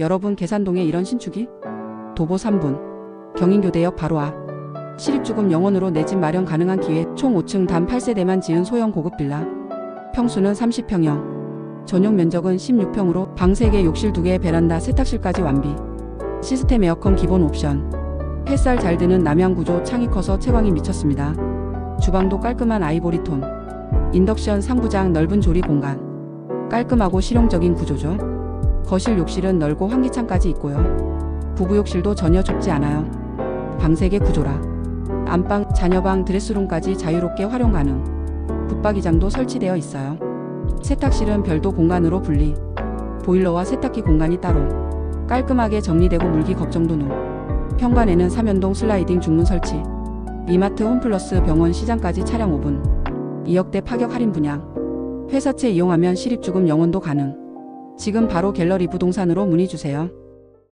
여러분 계산동에 이런 신축이? 도보 3분. 경인교대역 바로 앞. 시립주금 영원으로 내 집 마련 가능한 기회. 총 5층 단 8세대만 지은 소형 고급 빌라. 평수는 30평형. 전용 면적은 16평으로 방 3개, 욕실 2개, 베란다, 세탁실까지 완비. 시스템 에어컨 기본 옵션. 햇살 잘 드는 남향 구조 창이 커서 채광이 미쳤습니다. 주방도 깔끔한 아이보리 톤. 인덕션 상부장 넓은 조리 공간. 깔끔하고 실용적인 구조죠. 거실 욕실은 넓고 환기창까지 있고요. 부부 욕실도 전혀 좁지 않아요. 방 3개 구조라. 안방, 자녀방, 드레스룸까지 자유롭게 활용 가능. 붙박이장도 설치되어 있어요. 세탁실은 별도 공간으로 분리. 보일러와 세탁기 공간이 따로. 깔끔하게 정리되고 물기 걱정도 노. 현관에는 삼연동 슬라이딩 중문 설치. 이마트 홈플러스 병원 시장까지 차량 5분. 2억대 파격 할인 분양. 회사채 이용하면 시립주금 영원도 가능. 지금 바로 갤러리 부동산으로 문의 주세요.